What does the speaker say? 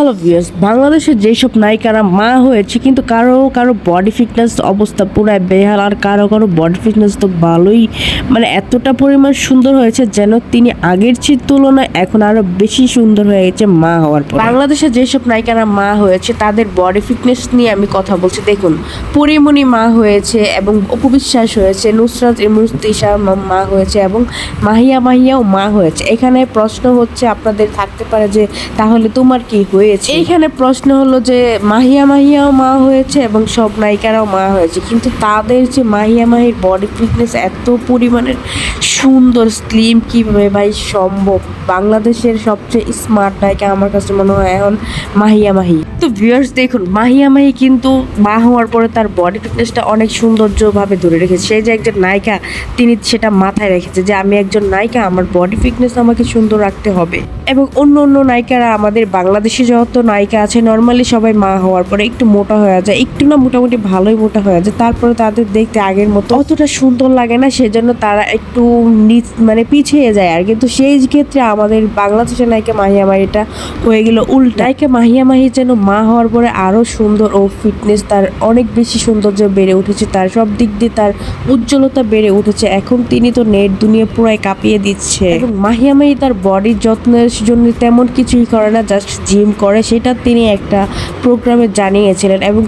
Hello viewers বাংলাদেশের যেসব নায়িকারা মা হয়েছে, কিন্তু কারও কারও বডি ফিটনেস অবস্থা পুরাই বেহাল, আর কারও কারও বডি ফিটনেস তো ভালোই মানে এতটা পরিমাণ সুন্দর হয়েছে যেন তিনি আগের চেয়ে তুলনায় এখন আরও বেশি সুন্দর হয়ে গেছে মা হওয়ার পর। বাংলাদেশের যেসব নায়িকারা মা হয়েছে, তাদের বডি ফিটনেস নিয়ে আমি কথা বলছি। দেখুন, পরিমণি মা হয়েছে এবং অপবিশ্বাস হয়েছে, নুসরাত ইমরুস্তিশা মা হয়েছে এবং মাহিয়া মাহিয়াও মা হয়েছে। এখানে প্রশ্ন হচ্ছে আপনাদের থাকতে পারে যে, তাহলে তোমার কি হয়েছে। এইখানে প্রশ্ন হলো যে, মাহিয়া মাহিয়াও মা হয়েছে এবং সব নায়িকারাও মা হয়েছে। কিন্তু তাদের যে মাহিয়া মাহির বডি ফিটনেস এত পরিমাণের সুন্দর স্লিম কীভাবে ভাই সম্ভব? বাংলাদেশের সবচেয়ে স্মার্ট নায়িকা আমার কাছে মনে হয় এখন মাহিয়া মাহি। তো ভিউয়ার্স দেখুন, মাহিয়া মাহি কিন্তু মা হওয়ার পরে তার বডি ফিটনেসটা অনেক সৌন্দর্যভাবে ধরে রেখেছে। সে যে একজন নায়িকা, তিনি সেটা মাথায় রেখেছে যে আমি একজন নায়িকা, আমার বডি ফিটনেস আমাকে সুন্দর রাখতে হবে। এবং অন্য অন্য নায়িকারা, আমাদের বাংলাদেশে যত নায়িকা আছে নর্মালি সবাই মা হওয়ার পরে একটু মোটা হয়ে যায়, একটু না মোটামুটি ভালোই মোটা হয়ে যায়, তারপরে তাদের দেখতে আগের মতো অতটা সুন্দর লাগে না, সেজন্য তারা একটু মানে পিছিয়ে যায় আর। কিন্তু সেই ক্ষেত্রে আমাদের বাংলাদেশের নায়িকা মাহিয়া মাহিটা হয়ে গেল উল্টা। নায়িকা মাহিয়া মাহি যেন মা হওয়ার পরে আরও সুন্দর ও ফিটনেস তার অনেক বেশি সৌন্দর্য বেড়ে উঠেছে, তার সব দিক দিয়ে তার উজ্জ্বলতা বেড়ে উঠেছে। এখন তিনি তো নেট দুনিয়া পুরাই কাঁপিয়ে দিচ্ছে। এবং মাহিয়া মাহি তার বডির যত্নের জন্য তেমন কিছুই করে না জাস্ট জিম করে, সেটা তিনি একটা প্রোগ্রামে জানিয়েছিলেন এবং